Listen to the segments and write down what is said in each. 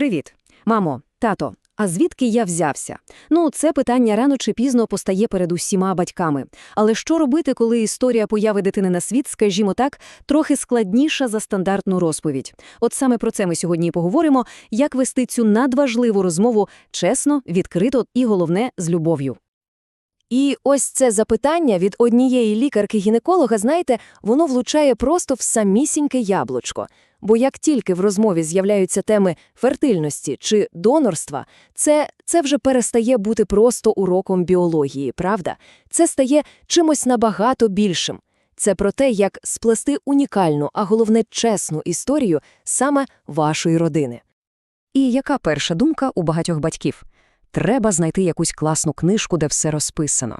Привіт. Мамо, тато, а звідки я взявся? Ну, це питання рано чи пізно постає перед усіма батьками. Але що робити, коли історія появи дитини на світ, скажімо так, трохи складніша за стандартну розповідь? От саме про це ми сьогодні і поговоримо, як вести цю надважливу розмову чесно, відкрито і, головне, з любов'ю. І ось це запитання від однієї лікарки-гінеколога, знаєте, воно влучає просто в самісіньке яблучко. Бо як тільки в розмові з'являються теми фертильності чи донорства, це, це вже перестає бути просто уроком біології, правда? Це стає чимось набагато більшим. Це про те, як сплести унікальну, а головне чесну історію саме вашої родини. І яка перша думка у багатьох батьків? Треба знайти якусь класну книжку, де все розписано.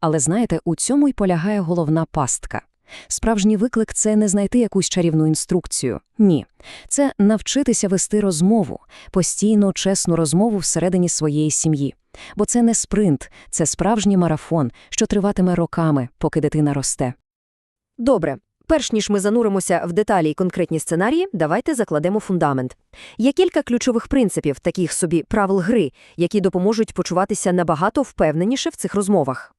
Але знаєте, у цьому й полягає головна пастка. Справжній виклик це не знайти якусь чарівну інструкцію. Ні. Це навчитися вести розмову, постійну, чесну розмову всередині своєї сім'ї. Бо це не спринт, це справжній марафон, що триватиме роками, поки дитина росте. Добре. Перш ніж ми зануримося в деталі й конкретні сценарії, давайте закладемо фундамент. Є кілька ключових принципів, таких собі правил гри, які допоможуть почуватися набагато впевненіше в цих розмовах.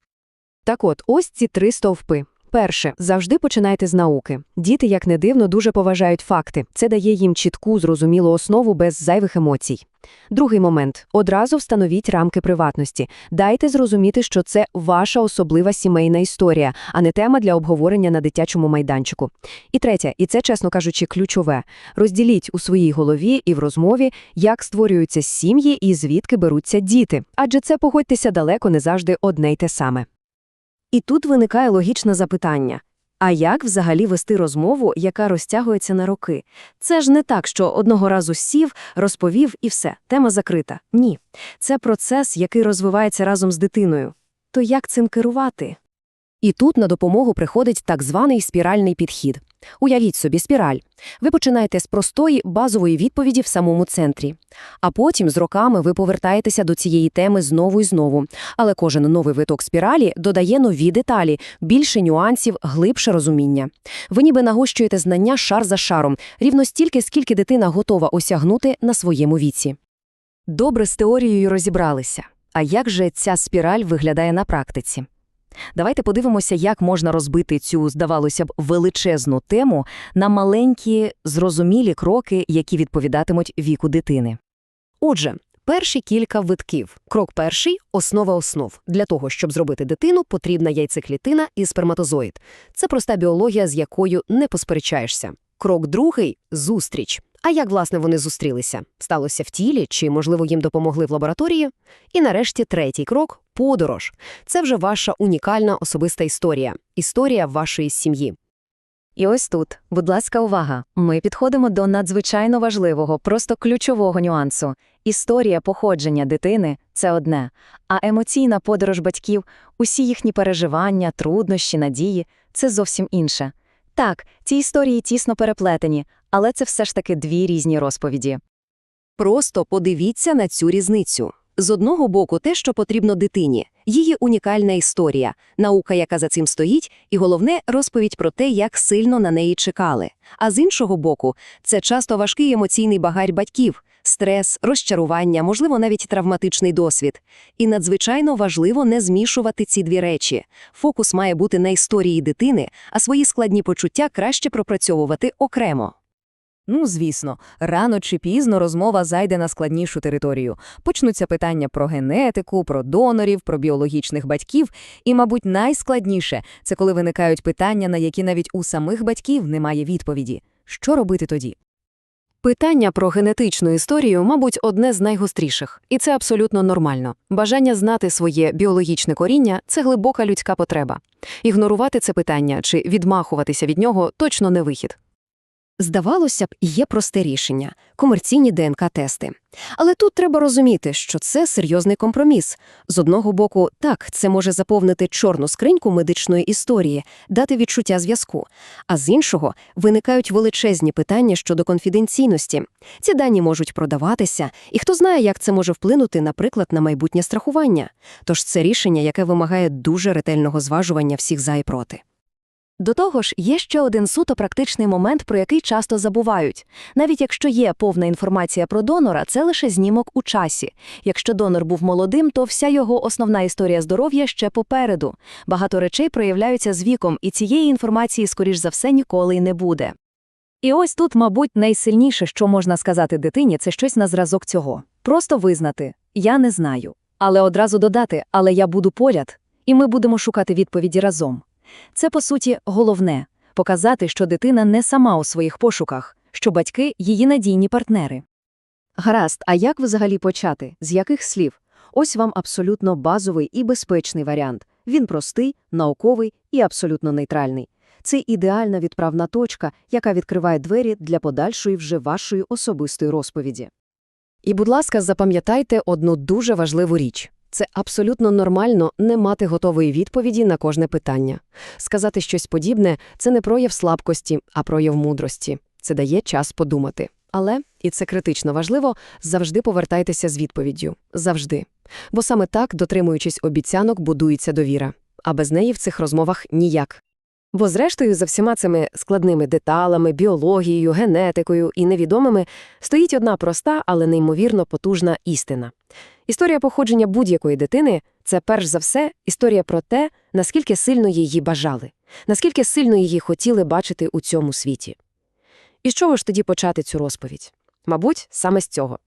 Так от, ось ці три стовпи. Перше, завжди починайте з науки. Діти, як не дивно, дуже поважають факти. Це дає їм чітку, зрозумілу основу без зайвих емоцій. Другий момент одразу встановіть рамки приватності. Дайте зрозуміти, що це ваша особлива сімейна історія, а не тема для обговорення на дитячому майданчику. І третє, і це, чесно кажучи, ключове. Розділіть у своїй голові і в розмові, як створюються сім'ї і звідки беруться діти. Адже це, погодьтеся, далеко не завжди одне й те саме. І тут виникає логічне запитання. А як взагалі вести розмову, яка розтягується на роки? Це ж не так, що одного разу сів, розповів і все, тема закрита. Ні. Це процес, який розвивається разом з дитиною. То як цим керувати? І тут на допомогу приходить так званий спіральний підхід. Уявіть собі спіраль. Ви починаєте з простої базової відповіді в самому центрі. А потім з роками ви повертаєтеся до цієї теми знову і знову. Але кожен новий виток спіралі додає нові деталі, більше нюансів, глибше розуміння. Ви ніби нагощуєте знання шар за шаром, рівно стільки, скільки дитина готова осягнути на своєму віці. Добре з теорією розібралися. А як же ця спіраль виглядає на практиці? Давайте подивимося, як можна розбити цю, здавалося б, величезну тему на маленькі, зрозумілі кроки, які відповідатимуть віку дитини. Отже, перші кілька витків. Крок перший основа основ. Для того, щоб зробити дитину, потрібна яйцеклітина і сперматозоїд. Це проста біологія, з якою не посперечаєшся. Крок другий зустріч. А як, власне, вони зустрілися? Сталося в тілі, чи, можливо, їм допомогли в лабораторії? І нарешті третій крок подорож. Це вже ваша унікальна особиста історія, історія вашої сім'ї. І ось тут, будь ласка, увага! Ми підходимо до надзвичайно важливого, просто ключового нюансу. Історія походження дитини це одне, а емоційна подорож батьків, усі їхні переживання, труднощі, надії це зовсім інше. Так, ці історії тісно переплетені, але це все ж таки дві різні розповіді. Просто подивіться на цю різницю. З одного боку, те, що потрібно дитині, її унікальна історія, наука, яка за цим стоїть, і головне розповідь про те, як сильно на неї чекали. А з іншого боку, це часто важкий емоційний багарь батьків, стрес, розчарування, можливо, навіть травматичний досвід. І надзвичайно важливо не змішувати ці дві речі. Фокус має бути на історії дитини, а свої складні почуття краще пропрацьовувати окремо. Ну, звісно, рано чи пізно розмова зайде на складнішу територію. Почнуться питання про генетику, про донорів, про біологічних батьків. І, мабуть, найскладніше це коли виникають питання, на які навіть у самих батьків немає відповіді. Що робити тоді? Питання про генетичну історію, мабуть, одне з найгостріших, і це абсолютно нормально. Бажання знати своє біологічне коріння це глибока людська потреба. Ігнорувати це питання чи відмахуватися від нього точно не вихід. Здавалося б, є просте рішення комерційні ДНК-тести. Але тут треба розуміти, що це серйозний компроміс. З одного боку, так, це може заповнити чорну скриньку медичної історії, дати відчуття зв'язку. А з іншого виникають величезні питання щодо конфіденційності. Ці дані можуть продаватися, і хто знає, як це може вплинути, наприклад, на майбутнє страхування. Тож це рішення, яке вимагає дуже ретельного зважування всіх за і проти. До того ж, є ще один суто практичний момент, про який часто забувають. Навіть якщо є повна інформація про донора, це лише знімок у часі. Якщо донор був молодим, то вся його основна історія здоров'я ще попереду. Багато речей проявляються з віком, і цієї інформації, скоріш за все, ніколи й не буде. І ось тут, мабуть, найсильніше, що можна сказати дитині, це щось на зразок цього. Просто визнати «я не знаю», але одразу додати «але я буду поряд», і ми будемо шукати відповіді разом. Це, по суті, головне – показати, що дитина не сама у своїх пошуках, що батьки – її надійні партнери. Гаразд, а як взагалі почати? З яких слів? Ось вам абсолютно базовий і безпечний варіант. Він простий, науковий і абсолютно нейтральний. Це ідеальна відправна точка, яка відкриває двері для подальшої вже вашої особистої розповіді. І, будь ласка, запам'ятайте одну дуже важливу річ. Це абсолютно нормально не мати готової відповіді на кожне питання. Сказати щось подібне – це не прояв слабкості, а прояв мудрості. Це дає час подумати. Але, і це критично важливо, завжди повертайтеся з відповіддю. Завжди. Бо саме так, дотримуючись обіцянок, будується довіра. А без неї в цих розмовах ніяк. Бо зрештою за всіма цими складними деталями, біологією, генетикою і невідомими стоїть одна проста, але неймовірно потужна істина. Історія походження будь-якої дитини – це перш за все історія про те, наскільки сильно її бажали, наскільки сильно її хотіли бачити у цьому світі. І з чого ж тоді почати цю розповідь? Мабуть, саме з цього.